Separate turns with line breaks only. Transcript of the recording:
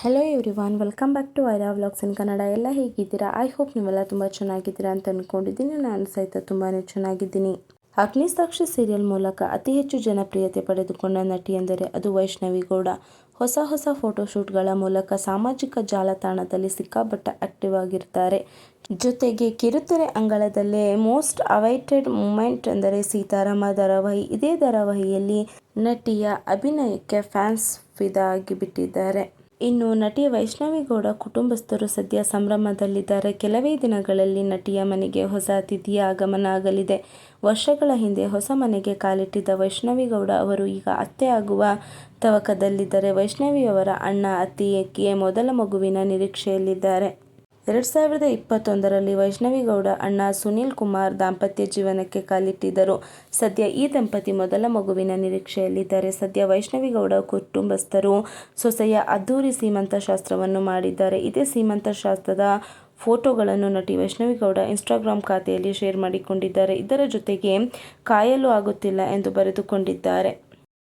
Hello everyone welcome back to Aira vlogs in Kannada ಎಲ್ಲ ಹೇಗಿದ್ದೀರಾ? I hope ನೀವೆಲ್ಲ ತುಂಬ ಚೆನ್ನಾಗಿದ್ದೀರಾ ಅಂತ ಅಂದ್ಕೊಂಡಿದ್ದೀನಿ ನಾನು ಸಹಿತ ತುಂಬಾ ಚೆನ್ನಾಗಿದ್ದೀನಿ. ಅಗ್ನಿಸಾಕ್ಷಿ ಸೀರಿಯಲ್ ಮೂಲಕ ಅತಿ ಹೆಚ್ಚು ಜನಪ್ರಿಯತೆ ಪಡೆದುಕೊಂಡ ನಟಿ ಎಂದರೆ ಅದು ವೈಷ್ಣವಿ ಗೌಡ. ಹೊಸ ಹೊಸ ಫೋಟೋಶೂಟ್ಗಳ ಮೂಲಕ ಸಾಮಾಜಿಕ ಜಾಲತಾಣದಲ್ಲಿ ಸಿಕ್ಕಾಪಟ್ಟ ಆಕ್ಟಿವ್ ಆಗಿರ್ತಾರೆ. ಜೊತೆಗೆ ಕಿರುತೆರೆ ಅಂಗಳದಲ್ಲೇ ಮೋಸ್ಟ್ ಅವೈಟೆಡ್ ಮೂಮೆಂಟ್ ಎಂದರೆ ಸೀತಾರಾಮ ಧಾರಾವಾಹಿ. ಇದೇ ಧಾರಾವಾಹಿಯಲ್ಲಿ ನಟಿಯ ಅಭಿನಯಕ್ಕೆ ಫ್ಯಾನ್ಸ್ ಫಿದಾ ಆಗಿಬಿಟ್ಟಿದ್ದಾರೆ ಇನ್ನು ನಟಿ ವೈಷ್ಣವಿಗೌಡ ಕುಟುಂಬಸ್ಥರು ಸದ್ಯ ಸಂಭ್ರಮದಲ್ಲಿದ್ದಾರೆ. ಕೆಲವೇ ದಿನಗಳಲ್ಲಿ ನಟಿಯ ಮನೆಗೆ ಹೊಸ ಅತಿಥಿಯ ಆಗಮನ ಆಗಲಿದೆ ವರ್ಷಗಳ ಹಿಂದೆ ಹೊಸ ಮನೆಗೆ ಕಾಲಿಟ್ಟಿದ್ದ ವೈಷ್ಣವಿಗೌಡ ಅವರು ಈಗ ಅತ್ತೆ ಆಗುವ ತವಕದಲ್ಲಿದ್ದರೆ. ವೈಷ್ಣವಿಯವರ ಅಣ್ಣ ಅತ್ತಿಗೆಯ ಮೊದಲ ಮಗುವಿನ ನಿರೀಕ್ಷೆಯಲ್ಲಿದ್ದಾರೆ. ಎರಡು ಸಾವಿರದ ಇಪ್ಪತ್ತೊಂದರಲ್ಲಿ ವೈಷ್ಣವಿಗೌಡ ಅಣ್ಣ ಸುನೀಲ್ ಕುಮಾರ್ ದಾಂಪತ್ಯ ಜೀವನಕ್ಕೆ ಕಾಲಿಟ್ಟಿದ್ದರು. ಸದ್ಯ ಈ ದಂಪತಿ ಮೊದಲ ಮಗುವಿನ ನಿರೀಕ್ಷೆಯಲ್ಲಿದ್ದಾರೆ. ಸದ್ಯ ವೈಷ್ಣವಿಗೌಡ ಕುಟುಂಬಸ್ಥರು ಸೊಸೆಯ ಅದ್ದೂರಿ ಸೀಮಂತ ಶಾಸ್ತ್ರವನ್ನು ಮಾಡಿದ್ದಾರೆ. ಇದೇ ಸೀಮಂತ ಶಾಸ್ತ್ರದ ಫೋಟೋಗಳನ್ನು ನಟಿ ವೈಷ್ಣವಿಗೌಡ ಇನ್ಸ್ಟಾಗ್ರಾಮ್ ಖಾತೆಯಲ್ಲಿ ಶೇರ್ ಮಾಡಿಕೊಂಡಿದ್ದಾರೆ. ಇದರ ಜೊತೆಗೆ ಕಾಯಲು ಆಗುತ್ತಿಲ್ಲ ಎಂದು ಬರೆದುಕೊಂಡಿದ್ದಾರೆ.